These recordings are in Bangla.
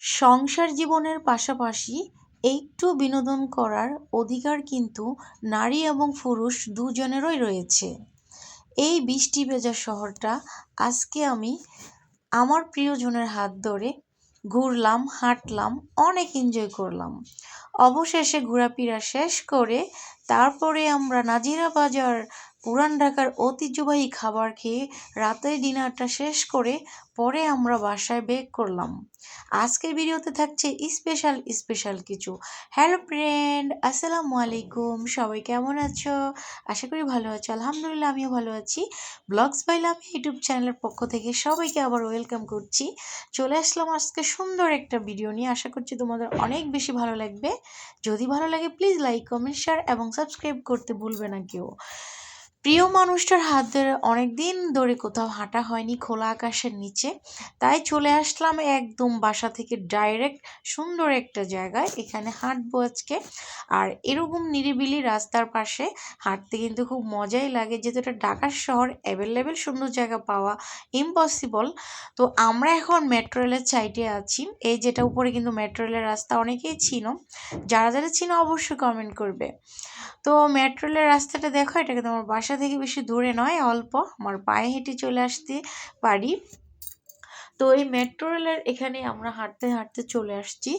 সংসার জীবনের পাশাপাশি একটু বিনোদন করার অধিকার কিন্তু নারী এবং পুরুষ দুজনেরই রয়েছে। এই বৃষ্টি ভেজা শহরটা আজকে আমি আমার প্রিয়জনের হাত ধরে ঘুরলাম, হাঁটলাম, অনেক এনজয় করলাম। অবশেষে ঘোরাফেরা শেষ করে তারপরে আমরা নাজিরা বাজার পুরান ঢাকার ঐতিহ্যবাহী খাবার খেয়ে রাতের ডিনারটা শেষ করে পরে আমরা বাসায় বেক করলাম। আজকের ভিডিওতে থাকছে স্পেশাল স্পেশাল কিছু। হ্যালো ফ্রেন্ড, আসসালামু আলাইকুম। সবাই কেমন আছো? আশা করি ভালো আছো। আলহামদুলিল্লাহ, আমিও ভালো আছি। ব্লগস বাইলাম ইউটিউব চ্যানেলের পক্ষ থেকে সবাইকে আবার ওয়েলকাম করছি। চলে আসলাম আজকে সুন্দর একটা ভিডিও নিয়ে। আশা করছি তোমাদের অনেক বেশি ভালো লাগবে। যদি ভালো লাগে, প্লিজ লাইক, কমেন্ট, শেয়ার এবং সাবস্ক্রাইব করতে ভুলবে না কেউ। প্রিয় মানুষটার হাত ধরে অনেক দিন ধরে কোথাও হাঁটা হয়নি, খোলা আকাশের নিচে। তাই চলে আসলাম একদম বাসা থেকে ডাইরেক্ট সুন্দর একটা জায়গায়। এখানে হাঁটবো আজকে। আর এরকম নিরিবিলি রাস্তার পাশে হাঁটতে কিন্তু খুব মজাই লাগে। যেহেতু এটা ঢাকার শহর অ্যাভেলেবেল সুন্দর জায়গা পাওয়া ইম্পসিবল তো আমরা এখন মেট্রো রেলের সাইডে আছি। এই যেটা উপরে কিন্তু মেট্রো রেলের রাস্তা অনেকেই চিনো। যারা যারা চিনো অবশ্যই কমেন্ট করবে। তো মেট্রো রেলের রাস্তাটা দেখো এটা কিন্তু আমার বাসা থেকে বেশি দূরে নয় অল্প। আমার পায়ে হেঁটে চলে আসতে পারি। তো এই মেট্রো রেলের এখানে আমরা হাঁটতে হাঁটতে চলে আসছি।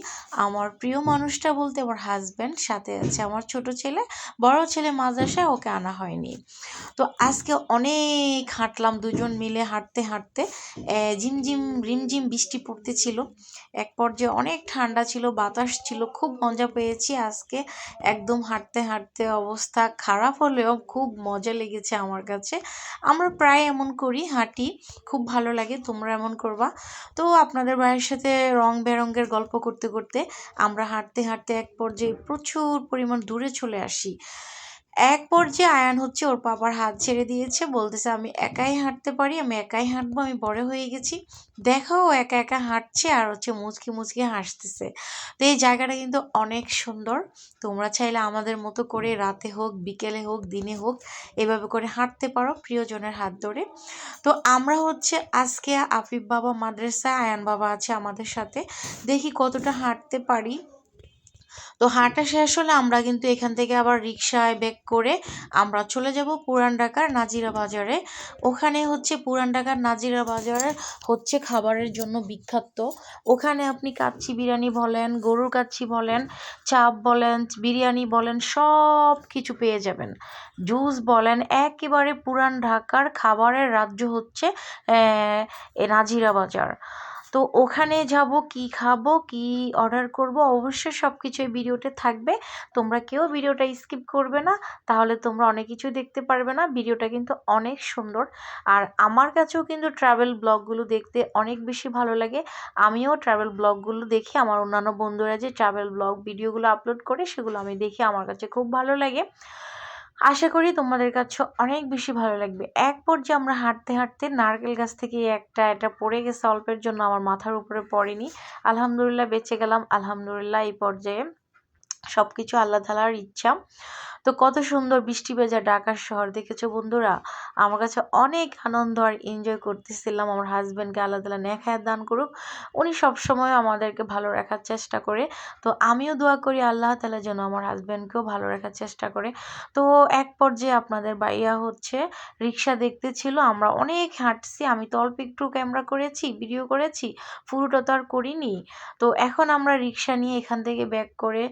আমার প্রিয় মানুষটা বলতে আমার হাজব্যান্ড সাথে আছে আমার ছোট ছেলে। বড় ছেলে মাদ্রাসায় ওকে আনা হয়নি। তো আজকে অনেক হাঁটলাম, দুজন মিলে হাঁটতে হাঁটতে। ঝিমঝিম রিমঝিম বৃষ্টি পড়তেছিল। এক পর্যায়ে অনেক ঠান্ডা ছিল, বাতাস ছিল, খুব মজা পেয়েছি আজকে। একদম হাঁটতে হাঁটতে অবস্থা খারাপ হলেও খুব মজা লেগেছে আমার কাছে। আমরা প্রায় এমন করি, হাঁটি। খুব ভালো লাগে, তোমরা এমন করবা। তো আপনাদের ভাইয়ের সাথে রং বেরঙের গল্প করতে করতে আমরা হাঁটতে হাঁটতে এক পর্যায়ে প্রচুর পরিমাণ দূরে চলে আসি। এক পর্যায়ে আয়ান হচ্ছে ওর বাবার হাত ছেড়ে দিয়েছে, বলতেছে, আমি একাই হাঁটতে পারি, আমি একাই হাঁটবো, আমি বড় হয়ে গেছি। দেখো, ও একা একা হাঁটছে আর হচ্ছে মুচকি মুচকি হাসতেছে। তো এই জায়গাটা কিন্তু অনেক সুন্দর। তোমরা চাইলে আমাদের মতো করে রাতে হোক, বিকেলে হোক, দিনে হোক, এভাবে করে হাঁটতে পারো প্রিয়জনের হাত ধরে। তো আমরা হচ্ছে আজকে আফিফ বাবা মাদ্রাসা আয়ান বাবা আছে আমাদের সাথে। দেখি কতটা হাঁটতে পারি। তো হাঁটা শেষ হলে আমরা কিন্তু এখান থেকে আবার রিক্সায় ব্যাক করে আমরা চলে যাব পুরান ঢাকার নাজিরা বাজারে। ওখানে হচ্ছে পুরান ঢাকার নাজিরা বাজারে হচ্ছে খাবারের জন্য বিখ্যাত। ওখানে আপনি কাচ্চি বিরিয়ানি বলেন, গরুর কাচ্চি বলেন, চাপ বলেন, বিরিয়ানি বলেন, সব কিছু পেয়ে যাবেন। জুস বলেন, একেবারে পুরান ঢাকার খাবারের রাজ্য হচ্ছে এ নাজিরা বাজার। তো ওখানে যাব, কি খাব, কি অর্ডার করব, অবশ্যই সব কিছু এই ভিডিওতে থাকবে। তোমরা কেউ ভিডিওটা স্কিপ করবে না, তাহলে তোমরা অনেক কিছু দেখতে পারবে না। ভিডিওটা কিন্তু অনেক সুন্দর। আর আমার কাছেও কিন্তু ট্রাভেল ব্লগগুলো দেখতে অনেক বেশি ভালো লাগে। আমিও ট্রাভেল ব্লগগুলো দেখি। আমার অন্যান্য বন্ধুরা যে ট্রাভেল ব্লগ ভিডিওগুলো আপলোড করে, সেগুলো আমি দেখি। আমার কাছে খুব ভালো লাগে। আশা করি তোমাদের কাছে অনেক বেশি ভালো লাগবে। এক পর্যায়ে আমরা হাঁটতে হাঁটতে নারকেল গাছ থেকে একটা, এটা পড়ে গেছে অল্পের জন্য, আমার মাথার উপরে পড়েনি। আলহামদুলিল্লাহ, বেঁচে গেলাম। আলহামদুলিল্লাহ, এই পর্যায়ে সব কিছু আল্লাহ তালার ইচ্ছা। তো কত সুন্দর বৃষ্টি ভেজা ঢাকার শহর দেখেছ বন্ধুরা? আমার কাছে অনেক আনন্দ আর এনজয় করতেছিলাম। আমার হাজব্যান্ডকে আল্লাহ তালা নেখায় দান করুক। উনি সবসময় আমাদেরকে ভালো রাখার চেষ্টা করে। তো আমিও দোয়া করি আল্লাহ তালা যেন আমার হাজব্যান্ডকেও ভালো রাখার চেষ্টা করে। তো এক পর্যায়ে আপনাদের বাইয়া হচ্ছে, রিক্সা দেখতে ছিল আমরা অনেক হাঁটছি। আমি তো অল্প একটু ক্যামেরা করেছি ভিডিও করেছি। পুরোটা তো আর করিনি। তো এখন আমরা রিক্সা নিয়ে এখান থেকে ব্যাক করে,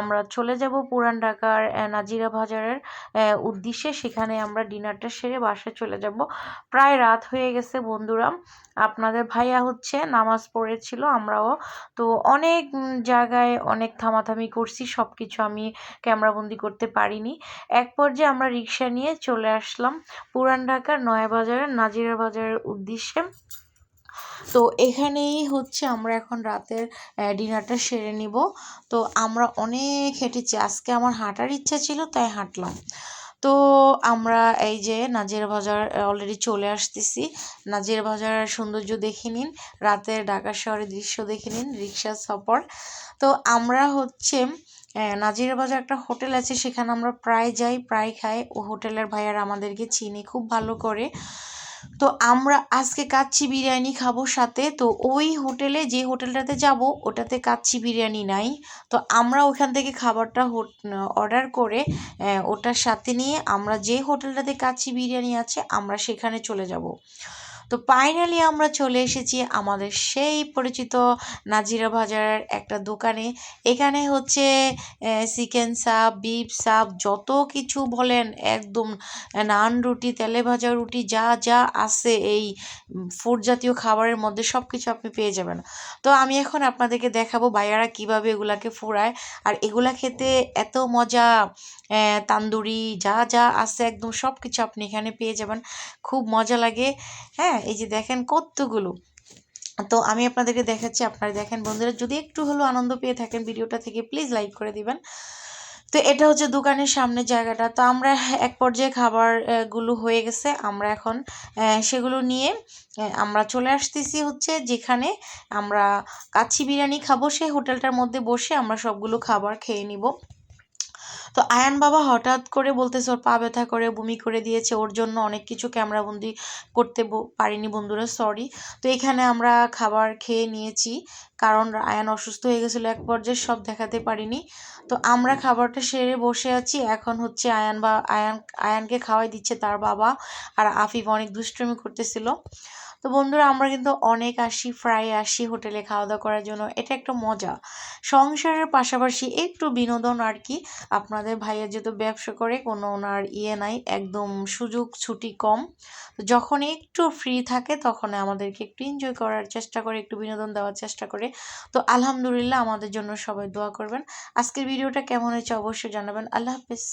আমরা চলে যাব পুরান ঢাকার নাজিরা বাজারের উদ্দেশ্যে সেখানে আমরা ডিনারটা সেরে বাসায় চলে যাব। প্রায় রাত হয়ে গেছে বন্ধুরা। আপনাদের ভাইয়া হচ্ছে নামাজ পড়েছিল, আমরাও। তো অনেক জায়গায় অনেক থামাথামি করছি সব কিছু আমি ক্যামেরাবন্দি করতে পারিনি। এক পর্যায়ে আমরা রিক্সা নিয়ে চলে আসলাম পুরান ঢাকার নয়াবাজারের নাজিরা বাজারের উদ্দেশ্যে। তো এখানেই হচ্ছে আমরা এখন রাতের ডিনারটা সেরে নিব। তো আমরা অনেক হেঁটেছি। আজকে আমার হাঁটার ইচ্ছা ছিল, তাই হাঁটলাম। তো আমরা এই যে নাজির বাজার অলরেডি চলে আসতেছি। নাজির বাজার সৌন্দর্য দেখে নিন। রাতের ঢাকা শহরের দৃশ্য দেখে নিন, রিক্সা সফর। তো আমরা হচ্ছে নাজিরা বাজার একটা হোটেল আছে, সেখানে আমরা প্রায় যাই, প্রায় খাই। ও হোটেলের ভাইয়ার আমাদেরকে চিনি, খুব ভালো করে। তো আমরা আজকে কাচ্চি বিরিয়ানি খাব সাথে। তো ওই হোটেলে, যে হোটেলটাতে যাব, ওটাতে কাচ্চি বিরিয়ানি নাই। তো আমরা ওখান থেকে খাবারটা অর্ডার করে ওটার সাথে নিয়ে আমরা যে হোটেলটাতে কাচ্চি বিরিয়ানি আছে, আমরা সেখানে চলে যাব। তো ফাইনালি আমরা চলে এসেছি আমাদের সেই পরিচিত নাজিরা বাজারের একটা দোকানে। এখানে হচ্ছে চিকেন সাপ, বিফ সাপ, যত কিছু বলেন, একদম নান রুটি, তেলে ভাজা রুটি, যা যা আছে এই ফুড জাতীয় খাবারের মধ্যে সব কিছু আপনি পেয়ে যাবেন। তো আমি এখন আপনাদেরকে দেখাবো ভাইয়ারা কীভাবে এগুলাকে ফুরায় আর এগুলা খেতে এত মজা তান্দুরি, যা যা আছে একদম সব কিছু আপনি এখানে পেয়ে যাবেন। খুব মজা লাগে। হ্যাঁ এই যে দেখেন কতগুলো। তো আমি আপনাদেরকে দেখাচ্ছি, আপনারা দেখেন বন্ধুরা, যদি একটু হলেও আনন্দ পেয়ে থাকেন ভিডিওটা থেকে, প্লিজ লাইক করে দিবেন। তো এটা হচ্ছে দোকানের সামনের জায়গাটা। তো আমরা এক পর্যায়ে খাবারগুলো হয়ে গেছে। আমরা এখন সেগুলো নিয়ে আমরা চলে আসতেছি হচ্ছে যেখানে আমরা কাচ্চি বিরিয়ানি খাব। সেই হোটেলটার মধ্যে বসে আমরা সবগুলো খাবার খেয়ে নিব। তো আয়ান বাবা হঠাৎ করে বলতেছে, ওর পা ব্যথা করে, বমি করে দিয়েছে, ওর জন্য অনেক কিছু ক্যামেরাবন্দি করতে পারিনি বন্ধুরা সরি তো এখানে আমরা খাবার খেয়ে নিয়েছি, কারণ আয়ান অসুস্থ হয়ে গেছিল এক পর্যায়ে, সব দেখাতে পারিনি। তো আমরা খাবারটা সেরে বসে আছি, এখন হচ্ছে আয়ান বা, আয়ান, আয়ানকে খাওয়াই দিচ্ছে তার বাবা আর আফিফ অনেক দুষ্টুমি করতেছিল। তো বন্ধুরা, আমরা কিন্তু অনেক আসি ফ্রাই আসি হোটেলে খাওয়া দাওয়া করার জন্য। এটা একটা মজা। সংসারের পাশাপাশি একটু বিনোদন আর কি। আপনাদের ভাইয়ের যেহেতু ব্যবসা করে, কোনো ওনার ইয়ে নাই, একদম সুযোগ ছুটি কম। তো যখন একটু ফ্রি থাকে, তখন আমাদেরকে একটু এনজয় করার চেষ্টা করে, একটু বিনোদন দেওয়ার চেষ্টা করে। তো আলহামদুলিল্লাহ, আমাদের জন্য সবাই দোয়া করবেন। আজকের ভিডিওটা কেমন হয়েছে অবশ্যই জানাবেন। আল্লাহ হাফেজ।